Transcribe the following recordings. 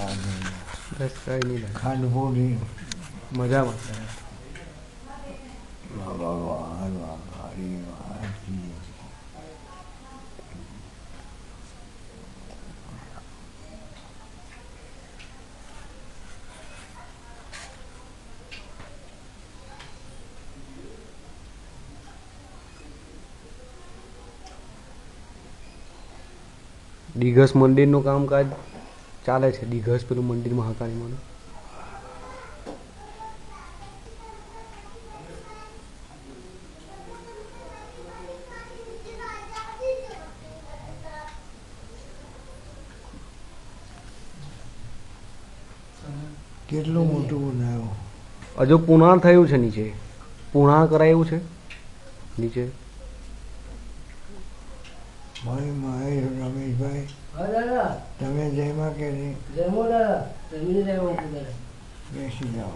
બસ કઈ નહીં દાદા ખાંડપુરી મજામાં. દિઘસ મંદિરનું કામકાજ? ચાલે છે? દિઘસ પેલું મંદિર મહાકાળીમાં કેટલું મોટું બનાવ્યું? હજુ પુણા થયું છે નીચે. પુણા કરાયું છે નીચે. મારી માય રમેશભાઈ દાદા. તમે જયમાં કે દાદા. જમીને દાદા. બેસી જાઓ.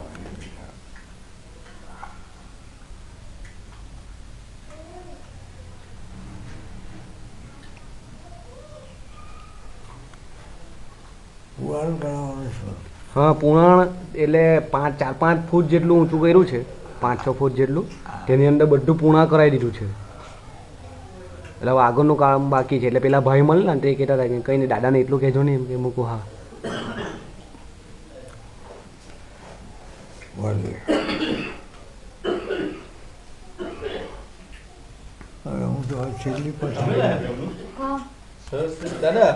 પુવારું કરાવવાનું છે. હા પુરાણ એટલે પાંચ ચાર પાંચ ફૂટ જેટલું ઊંચું કર્યું છે. પાંચ છ ફૂટ જેટલું. તેની અંદર બધું પૂર્ણ કરાવી દીધું છે. એટલે હવે આગળનું કામ બાકી છે. એટલે પેલા ભાઈ મળે ને તે કહેતા હતા કે કંઈ નહીં દાદાને એટલું કહેજો ને એમ કે મૂકું હા. હું તો છેલ્લી પછી દાદા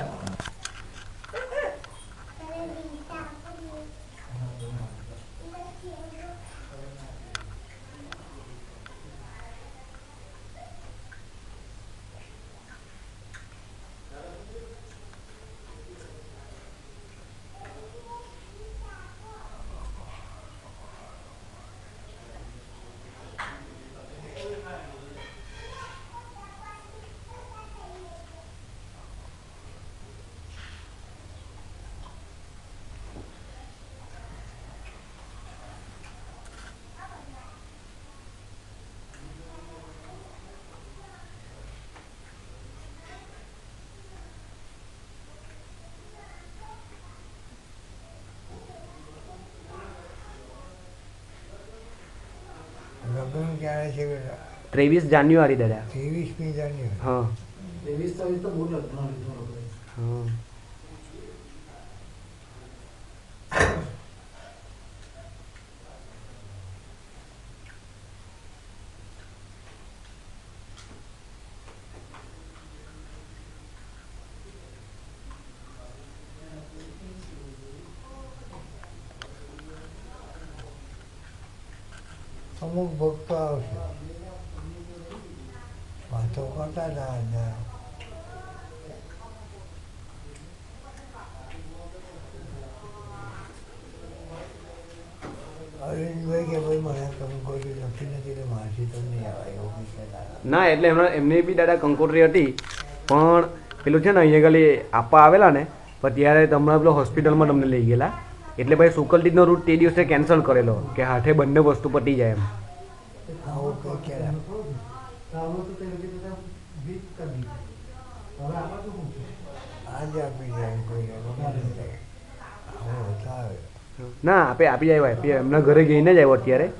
લગ્ન ક્યારે છે? બેટા ત્રેવીસ જાન્યુઆરી દાદા. ત્રેવીસમી જાન્યુઆરી. હા. ત્રેવીસ તારીખ તો બહુ લગ્ન હા. અમુક ભક્તો આવશે વાતો કરતા હતા. ના એટલે એમની બી દાદા કંકોત્રી હતી, પણ પેલું છે ને, અહીંયા ખાલી આપવા આવેલા ને, પણ ત્યારે હમણાં પેલો હોસ્પિટલમાં તમને લઈ ગયેલા. એટલે ભાઈ સુકલટીનો રૂટ તે દિવસે કેન્સલ કરેલો, કે હાથે બંને વસ્તુ પતી જાય એમ. ના, આપે આપી જાય ભાઈ એમના ઘરે જઈને જ આવ્યો અત્યારે.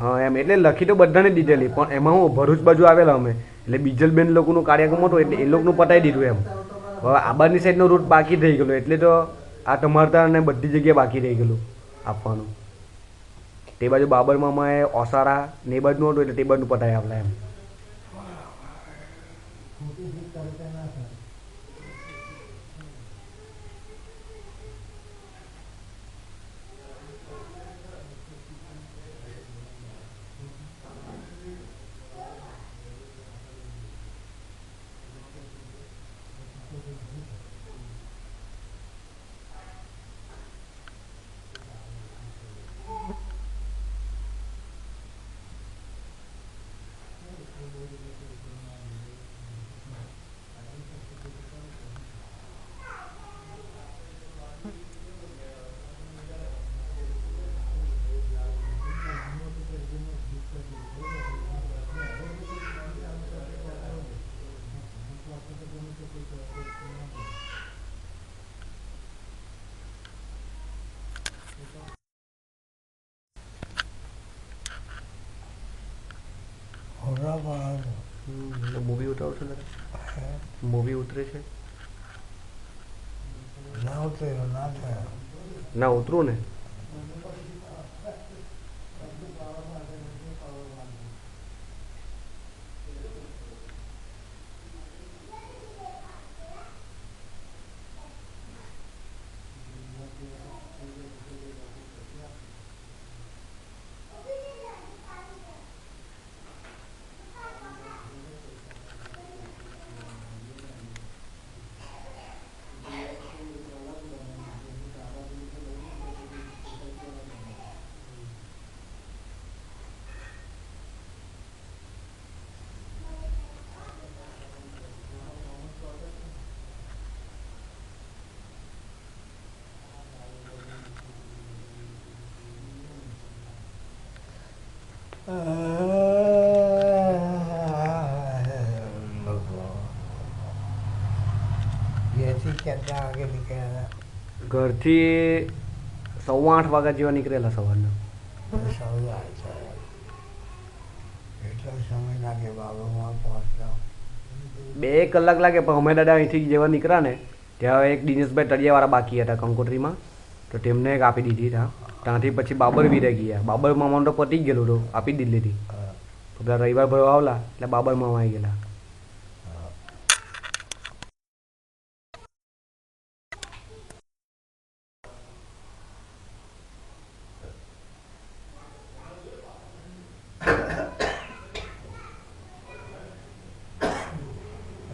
હા, એમ. એટલે લખી તો બધાને દીધેલી, પણ એમાં હું ભરૂચ બાજુ આવેલા અમે. એટલે બીજલબેન લોકોનું કાર્યક્રમ હતું એટલે એ લોકોનું પતાવી દીધું એમ. હવે આબાની સાઈડનો રૂટ બાકી થઈ ગયેલો, એટલે તો આ તમારતા ને બધી જગ્યાએ બાકી રહી ગયેલું આપવાનું. તે બાજુ બાબર મામાએ ઓસારા ને એ બાજુનું હતું એટલે તે બાજુનું પતાવી આપલા એમ. પણ મૂવી ઉતારો છો મૂવી ઉતરે છે? ના ઉતરે ના થાય. ના ઉતરું ને? ઘેરથી સવા આઠ વાગ્યા જેવા નીકળેલા સવારના. બે કલાક લાગે પણ અમે દાદા અહીંથી જેવા નીકળ્યા ને ત્યાં એક દિનેશભાઈ તળિયાવાળા બાકી હતા કંકોત્રીમાં. તો તેમને એક આપી દીધી ત્યાં ત્યાંથી પછી બાબર વીરે ગયા. બાબર મામાનો તો પતી ગયેલો ગયેલું તો આપી જ દીધી તો પેલા રવિવાર ભરવા આવલા એટલે બાબર મામા આવી ગયેલા.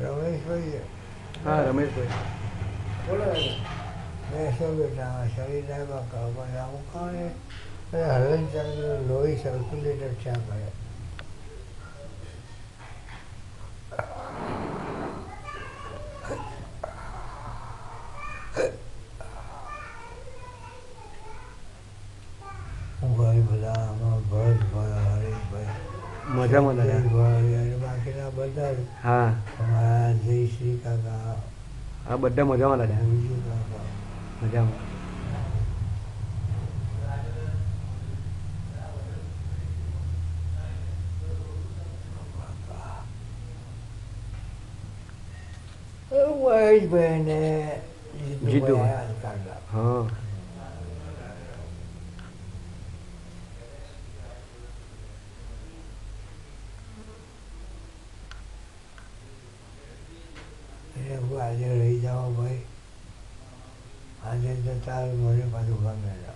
રમેશભાઈ હા રમેશભાઈ. બેસો બેટા શરીરમાં કાર્બન આવું કારણે હલન ચલન લોહી સર્ક્યુલેટર થયા કરે હું ભાઈ બધા આમાં ભરતભાઈ હરેશભાઈ મજામાં દાદા. ભાઈ અને બાકીના બધા જ હા અમારા જયશ્રી કાકા હા બધા મજામાં દાદા બીજું કાકા મજામાં મહેશભાઈ ને જીતુભાઈ. જીતુભાઈ કાકા હા એટલે હું આજે રહી જાઓ ભાઈ આજે જતા મને પાછું ગમે નહીં